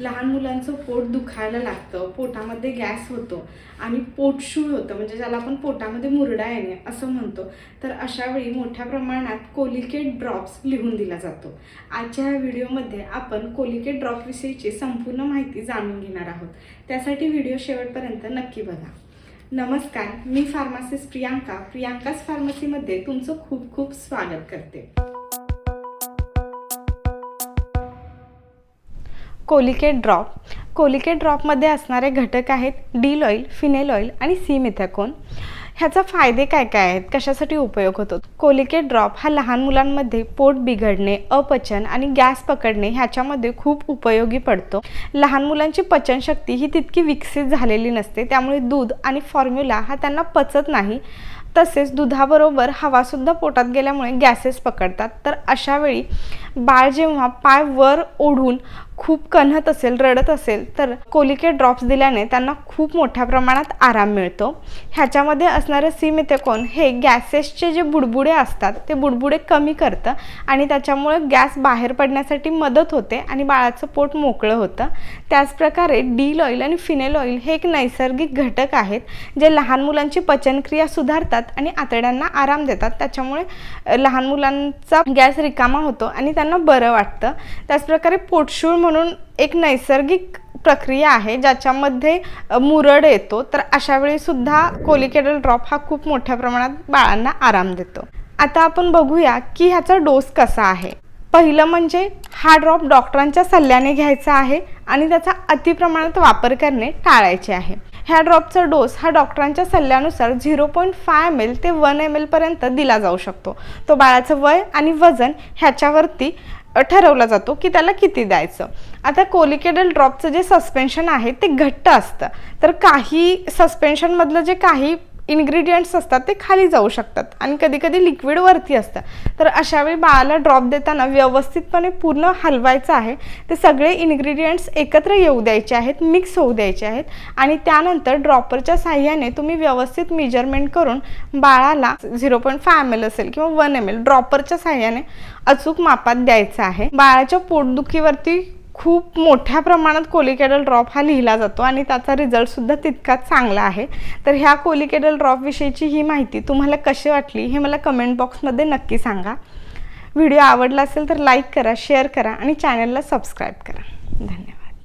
लहान मुलांचं पोट दुखायला लागतं पोटामध्ये गॅस होतो आणि पोटशूळ होतं म्हणजे ज्याला आपण पोटामध्ये मुरडा येणे असं म्हणतो. तर अशा वेळी मोठ्या प्रमाणात कोलिकेट ड्रॉप्स लिहून दिला जातो. आजच्या या व्हिडिओमध्ये आपण कोलिकेट ड्रॉपविषयीची संपूर्ण माहिती जाणून घेणार आहोत. त्यासाठी व्हिडिओ शेवटपर्यंत नक्की बघा. नमस्कार मी फार्मासिस्ट प्रियांका. प्रियांकाच फार्मसीमध्ये तुमचं खूप खूप स्वागत करते. कोलिकेट ड्रॉप. कोलिकेट ड्रॉपमध्ये असणारे घटक आहेत डील ऑइल फिनेल ऑइल आणि सी मिथॅकोन. ह्याचा फायदे काय काय आहेत? कशासाठी उपयोग होतो? कोलिकेट ड्रॉप हा लहान मुलांमध्ये पोट बिघडणे अपचन आणि गॅस पकडणे ह्याच्यामध्ये खूप उपयोगी पडतो. लहान मुलांची पचनशक्ती ही तितकी विकसित झालेली नसते त्यामुळे दूध आणि फॉर्म्युला हा त्यांना पचत नाही. तसेच दुधाबरोबर हवासुद्धा पोटात गेल्यामुळे गॅसेस पकडतात. तर अशावेळी बाळ जेव्हा पाय वर ओढून खूप कन्हत असेल रडत असेल तर कोलिकेट ड्रॉप्स दिल्याने त्यांना खूप मोठ्या प्रमाणात आराम मिळतो. ह्याच्यामध्ये असणारं सिमिथेकोन हे गॅसेसचे जे बुडबुडे असतात ते बुडबुडे कमी करतं आणि त्याच्यामुळे गॅस बाहेर पडण्यासाठी मदत होते आणि बाळाचं पोट मोकळं होतं. त्याचप्रकारे डील ऑइल आणि फिनेल ऑइल हे एक नैसर्गिक घटक आहेत जे लहान मुलांची पचनक्रिया सुधारतात आणि आतड्यांना आराम देतात. त्याच्यामुळे लहान मुलांचा गॅस रिकामा होतो आणि त्यांना बरं वाटतं. त्याचप्रकारे पोटशूळ म्हणून एक नैसर्गिक प्रक्रिया आहे ज्याच्यामध्ये मुरड येतो. तर अशा वेळी सुद्धा कोलिकेडल ड्रॉप हा खूप मोठ्या प्रमाणात बाळांना आराम देतो. आता आपण बघूया की ह्याचा डोस कसा आहे. पहिलं म्हणजे हा ड्रॉप डॉक्टरांच्या सल्ल्याने घ्यायचा आहे आणि त्याचा अतिप्रमाणात वापर करणे टाळायचे आहे. ह्या ड्रॉपचा डोस हा डॉक्टरांच्या सल्ल्यानुसार zero point five M L ते वन एम एलपर्यंत दिला जाऊ शकतो. तो बाळाचं वय आणि वजन ह्याच्यावरती ठरवला जातो की त्याला किती द्यायचं. आता कोलिकेडल ड्रॉपचं जे सस्पेन्शन आहे ते घट्ट असतं. तर काही सस्पेन्शनमधलं जे काही इन्ग्रेडियंट्स असतात ते खाली जाऊ शकतात. आणि कधी कधी लिक्विड वरती असतं. तर अशावेळी बाळाला ड्रॉप देताना व्यवस्थितपणे पूर्ण हलवायचं आहे. ते सगळे इन्ग्रेडियंट्स एकत्र येऊ द्यायचे आहेत मिक्स होऊ द्यायचे आहेत. आणि त्यानंतर ड्रॉपरच्या साह्याने तुम्ही व्यवस्थित मेजरमेंट करून बाळाला zero point five M L असेल किंवा वन एम एल ड्रॉपरच्या साह्याने अचूक मापात द्यायचं आहे. बाळाच्या पोटदुखीवरती खूप मोठ्या प्रमाणात कोलिकेडल ड्रॉप हा लिहिला जातो आणि त्याचा रिझल्टसुद्धा तितकाच चांगला आहे. तर ह्या कोलिकेडल ड्रॉपविषयीची ही माहिती तुम्हाला कशी वाटली हे मला कमेंट बॉक्समध्ये नक्की सांगा. व्हिडिओ आवडला असेल तर लाईक करा शेअर करा आणि चॅनलला सबस्क्राईब करा. धन्यवाद.